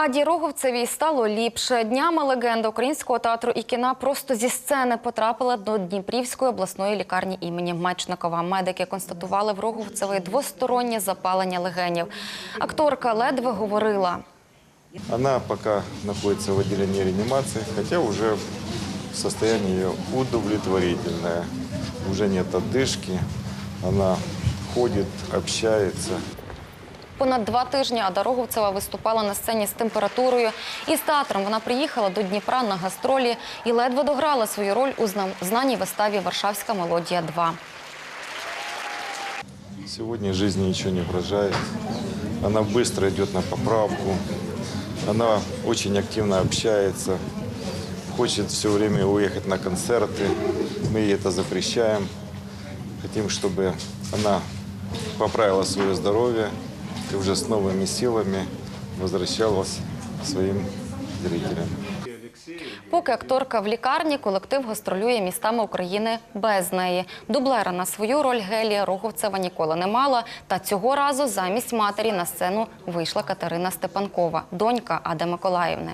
Аді Роговцевій стало ліпше. Днями легенда українського театру і кіна просто зі сцени потрапила до Дніпрівської обласної лікарні імені Мечникова. Медики констатували в Роговцевої двостороннє запалення легенів. Акторка ледве говорила. Она пока находится в отделении реанимации, хотя уже состояние ее удовлетворительное. Уже нет отдышки, она ходит, общается Понад два тижні Ада Роговцева виступала на сцені з температурою. І з театром вона приїхала до Дніпра на гастролі і ледве дограла свою роль у зна- знаній виставі Варшавська мелодія 2 Сегодня жизни ничего не угрожает. Она быстро идет на поправку. Она очень активно общается. Хочет все время уехать на концерты. Мы ей это запрещаем. Хотим, чтобы она поправила свое здоровье и уже с новыми силами возвращалась к своим зрителям. Поки акторка в лікарні, колектив гастролює містами України без неї. Дублера на свою роль Гелія Роговцева ніколи не мала. Та цього разу замість матері на сцену вийшла Катерина Степанкова, донька Ади Миколаївни.